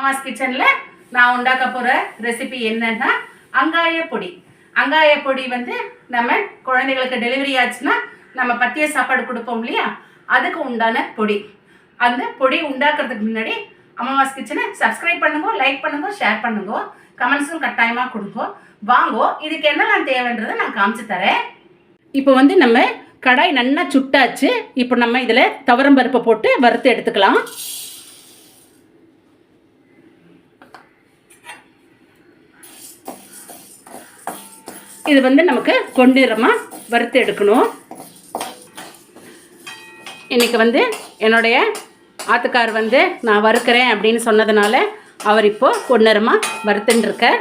மாமாஸ் கிச்சனில் நான் உண்டாக்க போகிற ரெசிபி என்னன்னா அங்காய பொடி. அங்காய பொடி வந்து நம்ம குழந்தைகளுக்கு டெலிவரி ஆச்சுன்னா நம்ம பத்திய சாப்பாடு கொடுப்போம் இல்லையா? அதுக்கு உண்டான பொடி. அந்த பொடி உண்டாக்குறதுக்கு முன்னாடி அம்மாவாஸ் கிச்சனை சப்ஸ்கிரைப் பண்ணுங்க லைக் பண்ணுங்க ஷேர் பண்ணுங்க கமெண்ட்ஸும் கட்டாயமாக கொடுங்க. வாங்கோ இதுக்கு என்னெல்லாம் தேவைன்றதை நான் காமிச்சு தரேன். இப்போ வந்து நம்ம கடாய் நல்லா சுட்டாச்சு. இப்போ நம்ம இதில் துவரம் பருப்பை போட்டு வறுத்து எடுத்துக்கலாம். இது வந்து நமக்கு கொண்டிரமாக வறுத்து எடுக்கணும். இன்றைக்கி வந்து என்னுடைய ஆத்துக்கார் வந்து நான் வறுக்கிறேன் அப்படின்னு சொன்னதுனால அவர் இப்போது பொன்னிறமாக வறுத்துன்னு இருக்கார்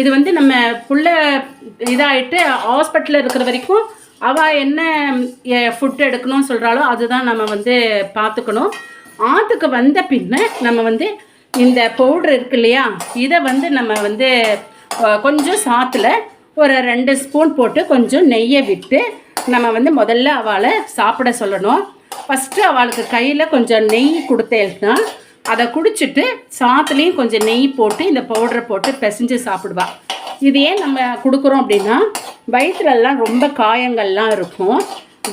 இது வந்து நம்ம புள்ள இதாகிட்டு ஹாஸ்பிட்டலில் இருக்கிற வரைக்கும் அவள் என்ன ஃபுட் எடுக்கணும்னு சொல்கிறாளோ அதுதான் நம்ம வந்து பார்த்துக்கணும். ஆற்றுக்கு வந்த பின்ன நம்ம வந்து இந்த பவுட்ரு இருக்கு இல்லையா? இதை வந்து நம்ம வந்து கொஞ்சம் சாத்தில் ஒரு ரெண்டு ஸ்பூன் போட்டு கொஞ்சம் நெய்யை விட்டு நம்ம வந்து முதல்ல அவளை சாப்பிட சொல்லணும். ஃபஸ்ட்டு அவளுக்கு கையில் கொஞ்சம் நெய் கொடுத்தேன்னா அதை குடிச்சிட்டு சாத்துலேயும் கொஞ்சம் நெய் போட்டு இந்த பவுடரை போட்டு பிசைஞ்சு சாப்பிடுவாள் இது ஏன் நம்ம கொடுக்குறோம் அப்படின்னா வயிற்றுலலாம் ரொம்ப காயங்கள்லாம் இருக்கும்.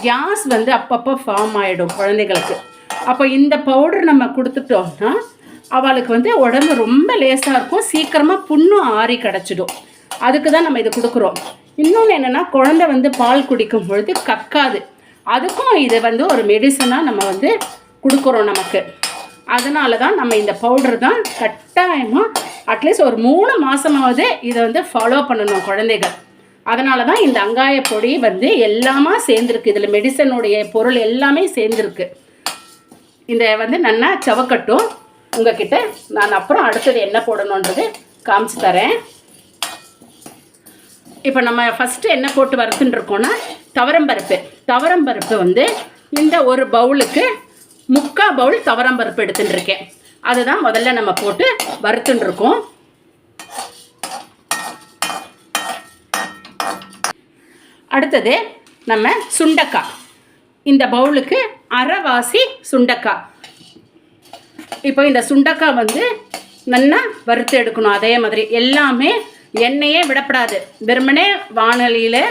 கேஸ் வந்து அப்பப்போ ஃபார்ம் ஆகிடும் குழந்தைகளுக்கு. அப்போ இந்த பவுடர் நம்ம கொடுத்துட்டோம்னா அவளுக்கு வந்து உடம்பு ரொம்ப லேசாக இருக்கும். சீக்கிரமாக புண்ணும் ஆறி கிடச்சிடும். அதுக்கு தான் நம்ம இது கொடுக்குறோம். இன்னொன்று என்னென்னா குழந்தை வந்து பால் குடிக்கும் பொழுது கக்காது. அதுக்கும் இது வந்து ஒரு மெடிசனாக நம்ம வந்து கொடுக்குறோம் நமக்கு. அதனால தான் நம்ம இந்த பவுடர் தான் கட்டாயமாக அட்லீஸ்ட் ஒரு மூணு மாதமாவது இதை வந்து ஃபாலோ பண்ணணும் குழந்தைகள். அதனால தான் இந்த அங்காய பொடி வந்து எல்லாமே சேர்ந்துருக்கு. இதில் மெடிசனுடைய பொருள் எல்லாமே சேர்ந்துருக்கு. இந்த வந்து நல்லா சவக்கட்டும். உங்ககிட்ட நான் அப்புறம் அடுத்தது என்ன போடணுன்றது காமிச்சு தரேன். இப்போ நம்ம ஃபஸ்ட்டு என்ன போட்டு வறுத்துன்னு இருக்கோம்னா துவரம்பருப்பு. துவரம்பருப்பு வந்து இந்த ஒரு பவுலுக்கு முக்கால் பவுல் துவரம்பருப்பு எடுத்துன்னு இருக்கேன் அதுதான் முதல்ல நம்ம போட்டு வறுத்துட்டுருக்கோம் அடுத்தது நம்ம சுண்டக்காய். இந்த பவுலுக்கு அரைவாசி சுண்டக்காய். இப்போ இந்த சுண்டக்காய் வந்து நல்லா வறுத்து எடுக்கணும் அதே மாதிரி. எல்லாமே எண்ணெயே விடப்படாது. வெறுமனே வானொலியில்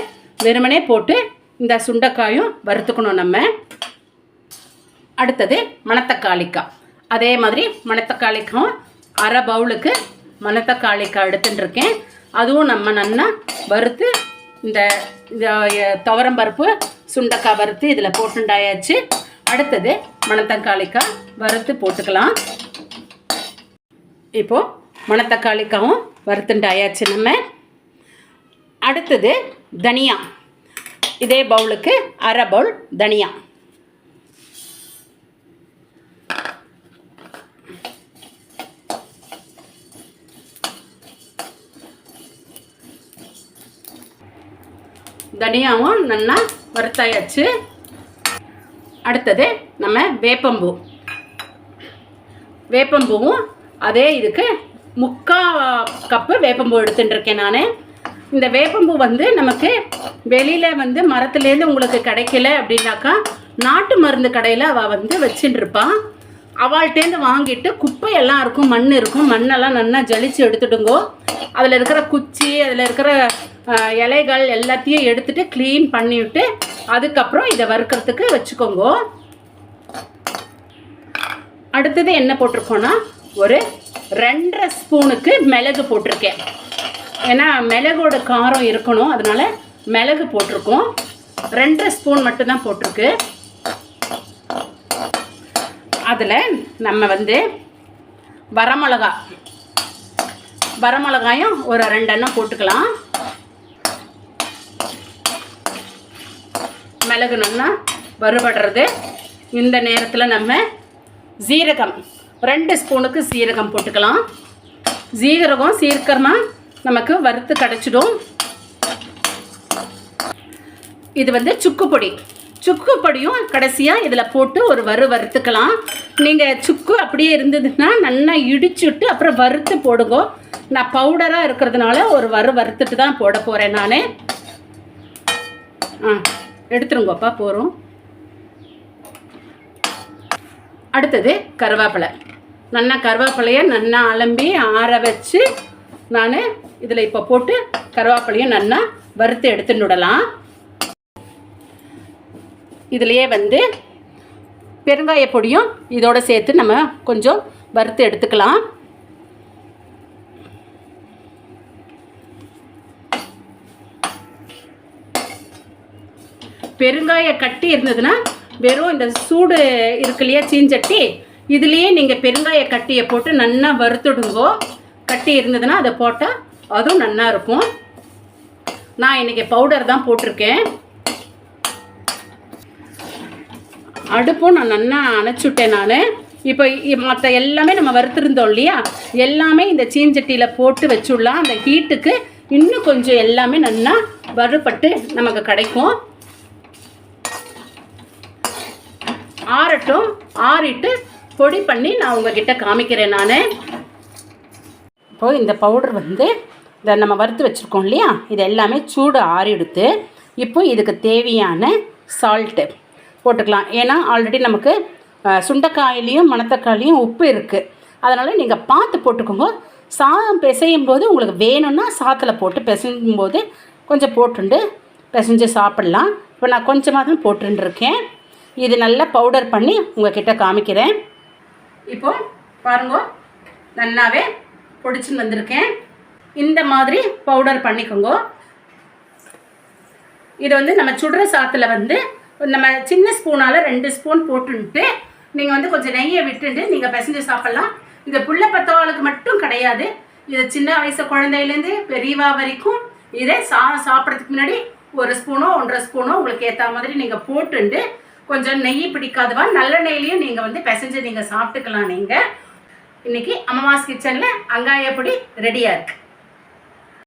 வெறுமனே போட்டு இந்த சுண்டைக்காயும் வறுத்துக்கணும் நம்ம. அடுத்தது மணத்தக்காளிக்காய். அதே மாதிரி மணத்தக்காளிக்காயும் அரை பவுலுக்கு மணத்தக்காளிக்காய் எடுத்துட்டுருக்கேன் அதுவும் நம்ம நல்லா வறுத்து இந்த துவரம்பருப்பு துவரம் பருப்பு வறுத்து இதில் போட்டுண்டாயாச்சு. அடுத்தது மணத்தக்காளிக்காய் வறுத்து போட்டுக்கலாம். இப்போது மணத்தக்காளிக்காவும் வறுத்துண்டாயாச்சு நம்ம. அடுத்தது தனியா. இதே பவுலுக்கு அரை பவுல் தனியா. தனியாவும் நல்லா வறுத்தாயாச்சு. அடுத்தது நம்ம வேப்பம்பூ. வேப்பம்பூவும் அதே இதுக்கு முக்கா கப்பு வேப்பம்பூ எடுத்துட்டுருக்கேன் நான். இந்த வேப்பம்பூ வந்து நமக்கு வெளியில் வந்து மரத்துலேருந்து உங்களுக்கு கிடைக்கல அப்படின்னாக்கா நாட்டு மருந்து கடையில் அவள் வந்து வச்சுட்டுருப்பான் அவள்கிட்டேருந்து வாங்கிட்டு குப்பையெல்லாம் இருக்கும் மண் இருக்கும் மண்ணெல்லாம் நல்லா ஜலிச்சு எடுத்துடுங்கோ அதில் இருக்கிற குச்சி அதில் இருக்கிற இலைகள் எல்லாத்தையும் எடுத்துட்டு க்ளீன் பண்ணிவிட்டு அதுக்கப்புறம் இதை வறுக்கிறதுக்கு வச்சுக்கோங்க. அடுத்தது என்ன போட்டிருக்கோன்னா ஒரு ரெண்டரை ஸ்பூனுக்கு மிளகு போட்டிருக்கேன். ஏன்னா மிளகோட காரம் இருக்கணும் அதனால் மிளகு போட்டிருக்கோம். ரெண்டரை ஸ்பூன் மட்டும்தான் போட்டிருக்கு. அதில் நம்ம வந்து வரமிளகா வரமிளகாயும் ஒரு ரெண்டெண்ணம் போட்டுக்கலாம். மிளகு நல்லா வறுபடுறது. இந்த நேரத்தில் நம்ம ஜீரகம் ரெண்டு ஸ்பூனுக்கு சீரகம் போட்டுக்கலாம். ஜீரகம் சீக்கிரமாக நமக்கு வறுத்து கிடச்சிடும். இது வந்து சுக்கு பொடி சுக்கு பொடியும் கடைசியாக இதில் போட்டு ஒரு வறு வறுத்துக்கலாம். நீங்கள் சுக்கு அப்படியே இருந்ததுன்னா நல்லா இடிச்சுட்டு அப்புறம் வறுத்து போடுங்க. நான் பவுடராக இருக்கிறதுனால ஒரு வறு வறுத்துட்டு தான் போட போகிறேன் நான். ஆ. எடுத்துருங்கப்பா போகிறோம் அடுத்தது கருவேப்பிலை நல்லா கருவேப்பிலையை நல்லா அலம்பி ஆற வச்சு நான் இதில் இப்போ போட்டு கருவேப்பிலையும் நல்லா வறுத்து எடுத்துன்னு விடலாம். இதுலேயே வந்து பெருங்காய பொடியும் இதோடு சேர்த்து நம்ம கொஞ்சம் வறுத்து எடுத்துக்கலாம். பெருங்காய கட்டி இருந்ததுன்னா வெறும் இந்த சூடு இருக்கு இல்லையா சீஞ்சட்டி இதுலேயே நீங்கள் பெருங்காய கட்டியை போட்டு நல்லா வறுத்துடுங்கோ. கட்டி இருந்ததுன்னா அதை போட்டால் அதுவும் நல்லா இருக்கும். நான் இன்றைக்கி பவுடர் தான் போட்டிருக்கேன். அடுப்பும் நான் நல்லா அணைச்சுட்டேன் நான். இப்போ மற்ற எல்லாமே நம்ம வறுத்துருந்தோம் இல்லையா? எல்லாமே இந்த சீஞ்சட்டியில் போட்டு வச்சுடலாம். அந்த ஹீட்டுக்கு இன்னும் கொஞ்சம் எல்லாமே நல்லா வறுபட்டு நமக்கு கிடைக்கும். ஆறட்டும் ஆறிட்டு பொடி பண்ணி நான் உங்ககிட்ட காமிக்கிறேன் நான். இப்போது இந்த பவுடர் வந்து இதை நம்ம வறுத்து வச்சுருக்கோம் இல்லையா? இது எல்லாமே சூடு ஆறிடுத்து. இப்போ இதுக்கு தேவையான சால்ட்டு போட்டுக்கலாம். ஏன்னா ஆல்ரெடி நமக்கு சுண்டைக்காயிலையும் மணத்தக்காளியும் உப்பு இருக்குது அதனால் நீங்கள் பார்த்து போட்டுக்கோங்க சாதம் பிசையும் போது உங்களுக்கு வேணும்னா சாத்தில் போட்டு பிசையும் போது கொஞ்சம் போட்டுண்டு பிசைஞ்சு சாப்பிட்லாம். இப்போ நான் கொஞ்சமாக தான் போட்டுருக்கேன் இது நல்லா பவுடர் பண்ணி உங்ககிட்ட காமிக்கிறேன். இப்போ பாருங்க நல்லாவே பொடிச்சுன்னு வந்திருக்கேன். இந்த மாதிரி பவுடர் பண்ணிக்கோங்க. இது வந்து நம்ம சுடுற சாத்தில் வந்து நம்ம சின்ன ஸ்பூனால் ரெண்டு ஸ்பூன் போட்டுன்ட்டு நீங்கள் வந்து கொஞ்சம் நெய்யை விட்டுட்டு நீங்கள் பிசைஞ்சு சாப்பிட்லாம். இந்த புள்ள பத்தவாளுக்கு மட்டும் கிடையாது. இது சின்ன வயசு குழந்தையிலேருந்து பெரியவா வரைக்கும் இதை சா சாப்பிட்றதுக்கு முன்னாடி ஒரு ஸ்பூனோ ஒன்றரை ஸ்பூனோ உங்களுக்கு ஏற்ற மாதிரி நீங்கள் போட்டுண்டு கொஞ்சம் நெய் பிடிக்காதவா? நல்லெண்ணெயிலையும் நீங்கள் வந்து பிசைஞ்சு நீங்கள் சாப்பிட்டுக்கலாம் நீங்கள் இன்னைக்கு அம்மாஸ் கிச்சனில் அங்காய பொடி ரெடியாக இருக்குது